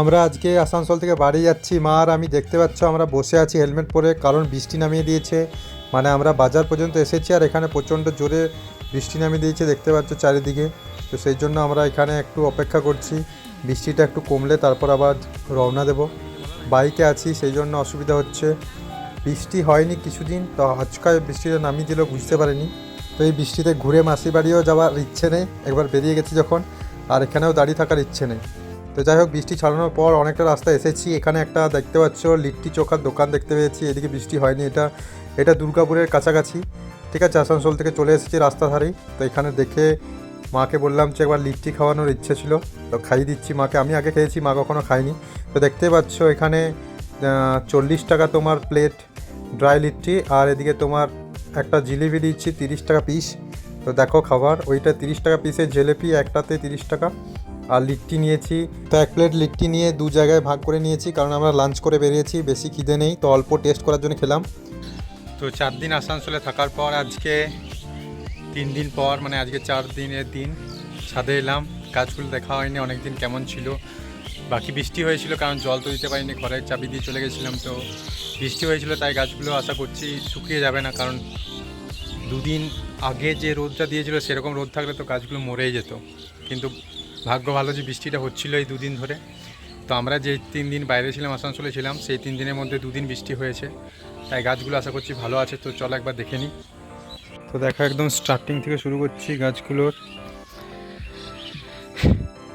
আমরা আজকে আসানসোল থেকে বাড়ি যাচ্ছি। মা আর আমি দেখতে পাচ্ছ আমরা বসে আছি হেলমেট পরে, কারণ বৃষ্টি নামিয়ে দিয়েছে। মানে আমরা বাজার পর্যন্ত এসেছি আর এখানে প্রচণ্ড জোরে বৃষ্টি নামিয়ে দিয়েছে, দেখতে পাচ্ছ চারিদিকে। তো সেই জন্য আমরা এখানে একটু অপেক্ষা করছি। বৃষ্টিটা একটু কমলে তারপর আবার রওনা দেব। বাইকে আছি, সেই জন্য অসুবিধা হচ্ছে। বৃষ্টি হয়নি কিছুদিন, তো আজকাল বৃষ্টিটা নামিয়ে দিল বুঝতে পারিনি। তো এই বৃষ্টিতে ঘুরে মাসি বাড়িও যাওয়ার ইচ্ছে নেই। একবার বেরিয়ে গেছি যখন, আর এখানেও দাঁড়িয়ে থাকার ইচ্ছে নেই। তো যাই হোক, বৃষ্টি ছাড়ানোর পর অনেকটা রাস্তা এসেছি। এখানে একটা দেখতে পাচ্ছ, লিট্টি চোখার দোকান দেখতে পেয়েছি। এদিকে বৃষ্টি হয়নি, এটা এটা দুর্গাপুরের কাছাকাছি। ঠিক আছে, আসানসোল থেকে চলে এসেছি রাস্তা ধারেই। তো এখানে দেখে মাকে বললাম যে একবার লিট্টি খাওয়ানোর ইচ্ছে ছিল, তো খাইয়ে দিচ্ছি মাকে। আমি আগে খেয়েছি, মা কখনো খাইনি তো দেখতেই পাচ্ছ এখানে চল্লিশ টাকা তোমার প্লেট ড্রাই লিট্টি, আর এদিকে তোমার একটা জিলিপি দিচ্ছি, তিরিশ টাকা পিস। তো দেখো খাবার, ওইটা তিরিশ টাকা পিসের জিলিপি, একটাতে তিরিশ টাকা। আর লিট্টি নিয়েছি। তো এক প্লেট লিট্টি নিয়ে দু জায়গায় ভাগ করে নিয়েছি, কারণ আমরা লাঞ্চ করে বেরিয়েছি, বেশি খিদে নেই, তো অল্প টেস্ট করার জন্য খেলাম। তো চার দিন আসানসোলে থাকার পর আজকে তিন দিন পর মানে আজকে চার দিনের দিন, ছাদে এলাম, গাছগুলো দেখা হয়নি অনেক দিন কেমন ছিল। বাকি বৃষ্টি হয়েছিল, কারণ জল তো দিতে পারিনি, ঘরের চাবি দিয়ে চলে গেছিলাম, তো বৃষ্টি হয়েছিল, তাই গাছগুলো আশা করছি শুকিয়ে যাবে না, কারণ দুদিন আগে যে রোদটা দিয়েছিল, সেরকম রোদ থাকলে তো গাছগুলো মরেই যেত। কিন্তু ভাগ্য ভালো যে বৃষ্টিটা হচ্ছিল এই দুদিন ধরে। তো আমরা যে তিন দিন বাইরে ছিলাম, আসানসোলে ছিলাম, সেই তিন দিনের মধ্যে দুদিন বৃষ্টি হয়েছে। তাই গাছগুলো আশা করছি ভালো আছে, তো চলো একবার দেখে নিই। তো দেখো একদম স্টার্টিং থেকে শুরু করছি গাছগুলোর।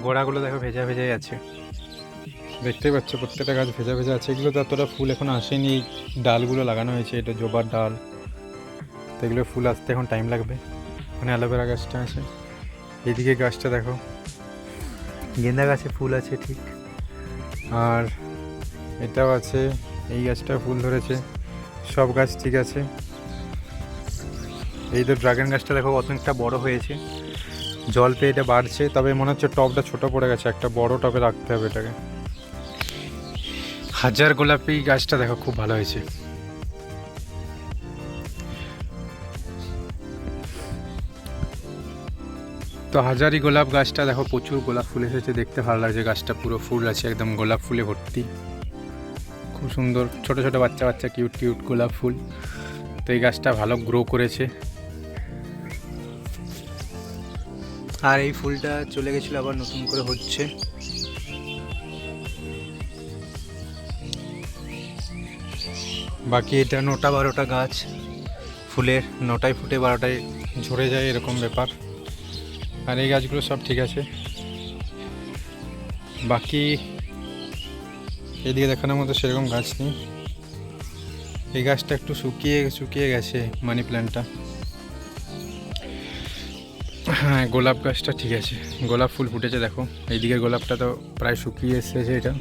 গোড়াগুলো দেখো ভেজা ভেজাই আছে। দেখতেই পাচ্ছ প্রত্যেকটা গাছ ভেজা ভেজা আছে। এগুলো তো এতটা ফুল এখন আসেনি। এই ডালগুলো লাগানো হয়েছে, এটা জবার ডাল। তো এগুলো ফুল আসতে এখন টাইম লাগবে। ওখানে অ্যালোভেরা গাছটা আছে। এদিকে গাছটা দেখো। গেন্দা গাছে ফুল আছে ঠিক। আর এটাও আছে, এই গাছটা ফুল ধরেছে, সব গাছ ঠিক আছে। এই তো ড্রাগন গাছটা দেখো অনেকটা বড় হয়েছে। জল পেয়ে এটা বাড়ছে, তবে মনে হচ্ছে টবটা ছোট পড়ে গেছে, একটা বড় টবে রাখতে হবে এটাকে। হাজার গোলাপি গাছটা দেখো খুব ভালো হয়েছে। তো হাজারি গোলাপ গাছটা দেখো প্রচুর গোলাপ ফুল এসেছে, দেখতে ভালো লাগছে গাছটা পুরো ফুল আছে, একদম গোলাপ ফুলে ভর্তি। খুব সুন্দর, ছোট ছোট বাচ্চা বাচ্চা কিউট কিউট গোলাপ ফুল। তো এই গাছটা ভালো গ্রো করেছে। আর এই ফুলটা চলে গেছিল, আবার নতুন করে হচ্ছে। বাকি এটা নটা বারোটা গাছ, ফুলের নটায় ফুটে, বারোটায় ঝরে যায়, এরকম ব্যাপার। আর এই গাছগুলো সব ঠিক আছে। বাকি এদিকে দেখানোর মতো সেরকম গাছ নেই। এই গাছটা একটু শুকিয়ে শুকিয়ে গেছে মানি প্ল্যান্টটা। হ্যাঁ গোলাপ গাছটা ঠিক আছে। গোলাপ ফুল ফুটেছে, দেখো। এইদিকে গোলাপটা তো প্রায় শুকিয়ে এসেছে এটা।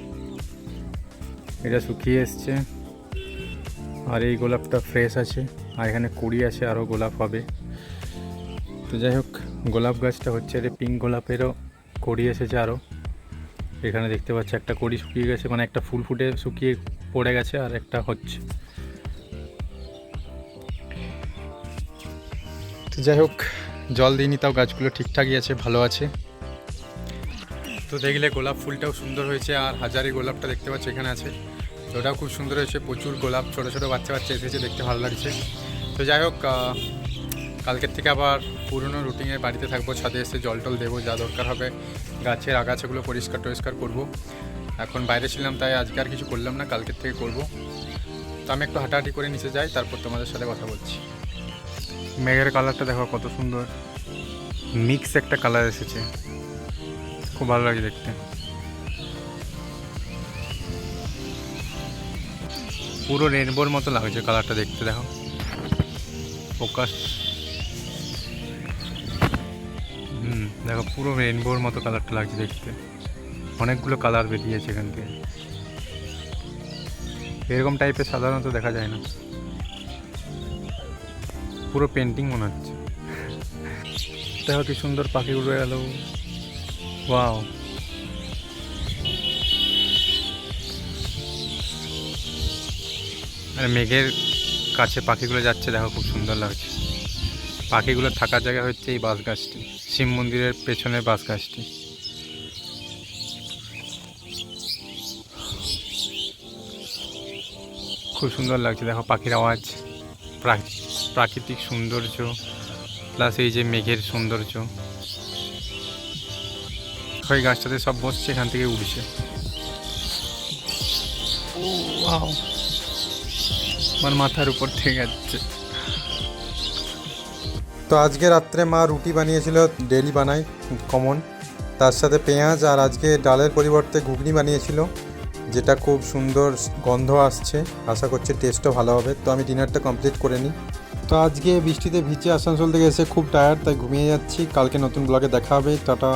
এটা শুকিয়ে এসছে। আর এই গোলাপটা ফ্রেশ আছে। আর এখানে কুড়ি আছে, আরও গোলাপ হবে। যাই হোক, গোলাপ গাছটা হচ্ছে এটা পিঙ্ক গোলাপেরও কড়ি এসেছে আরও। এখানে দেখতে পাচ্ছি একটা কড়ি শুকিয়ে গেছে মানে একটা ফুল ফুটে শুকিয়ে পড়ে গেছে আর একটা হচ্ছে। তো যাই হোক, জল দিইনি তাও গাছগুলো ঠিকঠাকই আছে, ভালো আছে। তো দেখলে গোলাপ ফুলটাও সুন্দর হয়েছে, আর হাজারি গোলাপটা দেখতে পাচ্ছি এখানে আছে। ওটাও খুব সুন্দর হয়েছে, প্রচুর গোলাপ, ছোটো ছোটো বাচ্চা বাচ্চা এসেছে, দেখতে ভালো লাগছে। তো যাই হোক কালকের থেকে আবার পুরনো রুটিনের বাড়িতে থাকব, ছাদে এসে জল টল দেবো, যা দরকার হবে। গাছের আগাছাগুলো পরিষ্কার টরিষ্কার করব। এখন বাইরে ছিলাম, তাই আজকে আর কিছু করলাম না, কালকের থেকে করব। তো আমি একটু হাঁটাহাঁটি করে নিচে যাই, তারপর তোমাদের সাথে কথা বলছি। মেঘের কালারটা দেখো কত সুন্দর। মিক্স একটা কালার এসেছে। খুব ভালো লাগে দেখতে। পুরো রেনবোর মতো লাগছে কালারটা দেখতে, দেখো। ফোকাস। দেখো, পুরো রেনবোর মতো কালারটা লাগছে দেখতে। অনেকগুলো কালার বেরিয়েছে এখান থেকে। এরকম টাইপের সাধারণত দেখা যায় না। পুরো পেন্টিং মনে হচ্ছে। দেখো কি সুন্দর পাখি উড়ে গেল। ওয়াও আর মেঘের কাছে পাখিগুলো যাচ্ছে, দেখো খুব সুন্দর লাগছে। পাখিগুলো থাকার জায়গা হচ্ছে এই বাঁশ গাছটি। শিব মন্দিরের পেছনের বাঁশ গাছটি। খুব সুন্দর লাগছে। দেখো পাখির আওয়াজ প্রাকৃতিক সৌন্দর্য, প্লাস এই যে মেঘের সৌন্দর্য। ওই গাছটাতে সব বসছে, এখান থেকে উঠছে। আমার মাথার উপর থেকে যাচ্ছে। তো আজকে রাত্রে মা রুটি বানিয়েছিল, ডেলি বানাই কমন। তার সাথে পেঁয়াজ আর আজকে ডালের পরিবর্তে ঘুগনি বানিয়েছিল, যেটা খুব সুন্দর গন্ধ আসছে। আশা করছি টেস্টও ভালো হবে। তো আমি ডিনারটা কমপ্লিট করে নিই। তো আজকে বৃষ্টিতে ভিজে আসানসোল থেকে এসে খুব টায়ার্ড তাই ঘুমিয়ে যাচ্ছি। কালকে নতুন ব্লগে দেখা হবে। টাটা।